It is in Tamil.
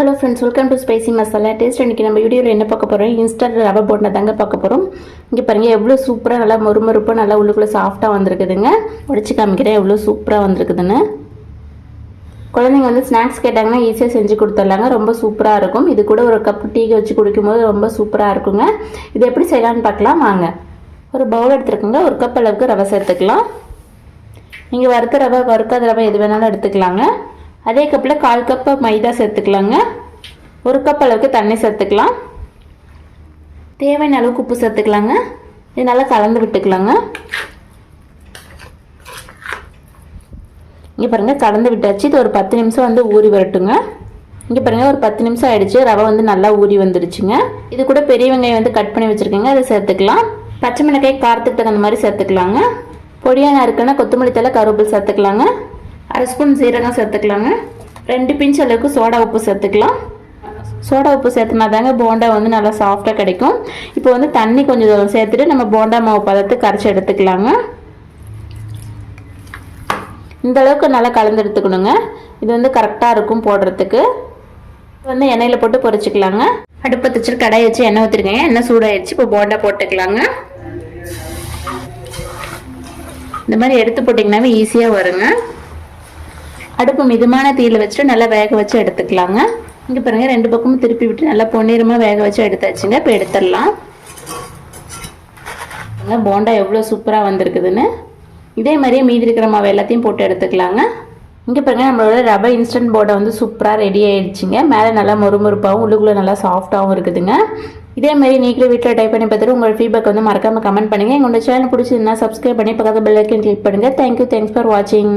Hello friends welcome to spicy masala taste இன்றைக்கி நம்ம வீடியோவில் என்ன பார்க்க போகிறோம் இன்ஸ்டன்ட் ரவை போட்டு தாங்க பார்க்க போகிறோம் இங்கே பாருங்கள் எவ்வளோ சூப்பராக நல்லா மொறுமொறுப்பாக நல்லா உள்ளுக்குள்ளே சாஃப்டாக வந்திருக்குதுங்க. உடச்சி காமிக்கிறேன் எவ்வளோ சூப்பராக வந்திருக்குதுன்னு. குழந்தைங்க வந்து ஸ்நாக்ஸ் கேட்டாங்கன்னா ஈஸியாக செஞ்சு கொடுத்துட்லாங்க. ரொம்ப சூப்பராக இருக்கும். இது கூட ஒரு கப் டீ வச்சு குடிக்கும்போது ரொம்ப சூப்பராக இருக்குங்க. இது எப்படி செய்யலாம்னு பார்க்கலாம் வாங்க. ஒரு பவுல் எடுத்துருக்குங்க. ஒரு கப் அளவுக்கு ரவை சேர்த்துக்கலாம். நீங்கள் வறுத்த ரவை வறுக்காத ரவை எது வேணாலும் எடுத்துக்கலாங்க. அதே கப்பில் கால் கப்பு மைதா சேர்த்துக்கலாங்க. ஒரு கப் அளவுக்கு தண்ணி சேர்த்துக்கலாம். தேவையான அளவுக்கு உப்பு சேர்த்துக்கலாங்க. இது நல்லா கலந்து விட்டுக்கலாங்க. இங்கே பாருங்கள் கலந்து விட்டாச்சு. இது ஒரு பத்து நிமிஷம் வந்து ஊறி வரட்டுங்க. இங்கே பாருங்கள் ஒரு பத்து நிமிஷம் ஆகிடுச்சு ரவை வந்து நல்லா ஊறி வந்துடுச்சுங்க. இது கூட பெரிய வெங்காயம் வந்து கட் பண்ணி வச்சுருக்கேங்க. அதை சேர்த்துக்கலாம். பச்சை மிளகாய் காரத்துக்கு தகுந்த மாதிரி சேர்த்துக்கலாங்க. பொடியாக நறுக்குன்னா கொத்தமல்லி தலை கருவேப்பில் சேர்த்துக்கலாங்க. அரை ஸ்பூன் சீரகம் சேர்த்துக்கலாங்க. ரெண்டு பிஞ்ச் அளவுக்கு சோடா உப்பு சேர்த்துக்கலாம். சோடா உப்பு சேர்த்துனா தாங்க போண்டா வந்து நல்லா சாஃப்டாக கிடைக்கும். இப்போ வந்து தண்ணி கொஞ்சம் சேர்த்துட்டு நம்ம போண்டா மாவு பதத்துக்கு கரைச்சி எடுத்துக்கலாங்க. இந்த அளவுக்கு நல்லா கலந்து எடுத்துக்கணுங்க. இது வந்து கரெக்டாக இருக்கும் போடுறதுக்கு. வந்து எண்ணெயில் போட்டு பொரிச்சுக்கலாங்க. அடுப்பை வச்சுட்டு கடாய் வச்சு எண்ணெய் ஊற்றிருக்கேன் எண்ணெய் சூடாயிடுச்சு இப்போ போண்டா போட்டுக்கலாங்க. இந்த மாதிரி எடுத்து போட்டிங்கன்னாவே ஈஸியாக வருங்க. அடுப்பு மிதமான தீயில் வச்சுட்டு நல்லா வேக வச்சு எடுத்துக்கலாங்க. இங்கே பாருங்கள் ரெண்டு பக்கமும் திருப்பி விட்டு நல்லா பொன்னிறமாக வேக வச்சு எடுத்தாச்சுங்க. இப்போ எடுத்துடலாம். போண்டா எவ்வளோ சூப்பராக வந்திருக்குதுன்னு. இதே மாதிரியே மீதி இருக்கிற மாவு எல்லாத்தையும் போட்டு எடுத்துக்கலாங்க. இங்கே பாருங்க நம்மளோட ரவை இன்ஸ்டன்ட் போர்டை வந்து சூப்பராக ரெடி ஆகிடுச்சிங்க மேலே நல்லா மொறுமொறுப்பாகவும் உள்ளுக்குள்ளே நல்லா சாஃப்டாகவும் இருக்குதுங்க. இதே மாதிரி நீங்களும் வீட்டில் டைப் பண்ணி பார்த்துட்டு உங்கள் ஃபீட்பேக் வந்து மறக்காமல் கமெண்ட் பண்ணுங்கள் எங்களோட சேனல் பிடிச்சிருந்தா சப்ஸ்கிரைப் பண்ணி பக்கத்தில் பெல்லைக்கன் கிளிக் பண்ணுங்கள் தேங்க்யூ தேங்க்ஸ் ஃபார் வாட்சிங்